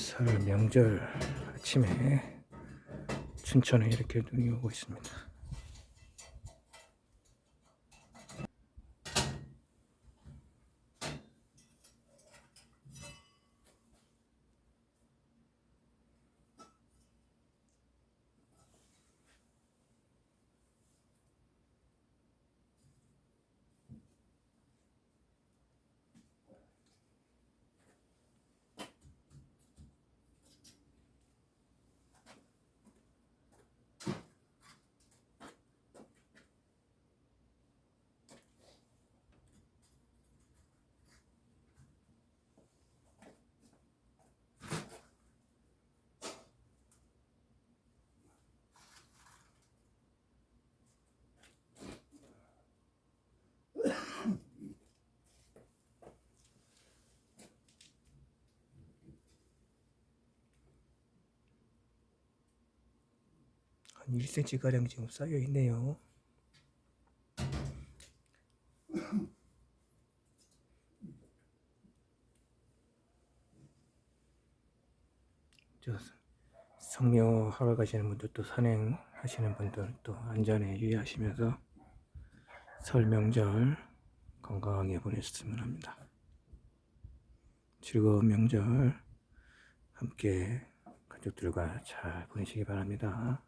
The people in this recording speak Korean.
설 명절 아침에 춘천에 이렇게 눈이 오고 있습니다. 한 1cm 가량 지금 쌓여 있네요. 저 성묘 하러 가시는 분들 또 산행 하시는 분들 또 안전에 유의하시면서 설 명절 건강하게 보내셨으면 합니다. 즐거운 명절 함께 가족들과 잘 보내시기 바랍니다.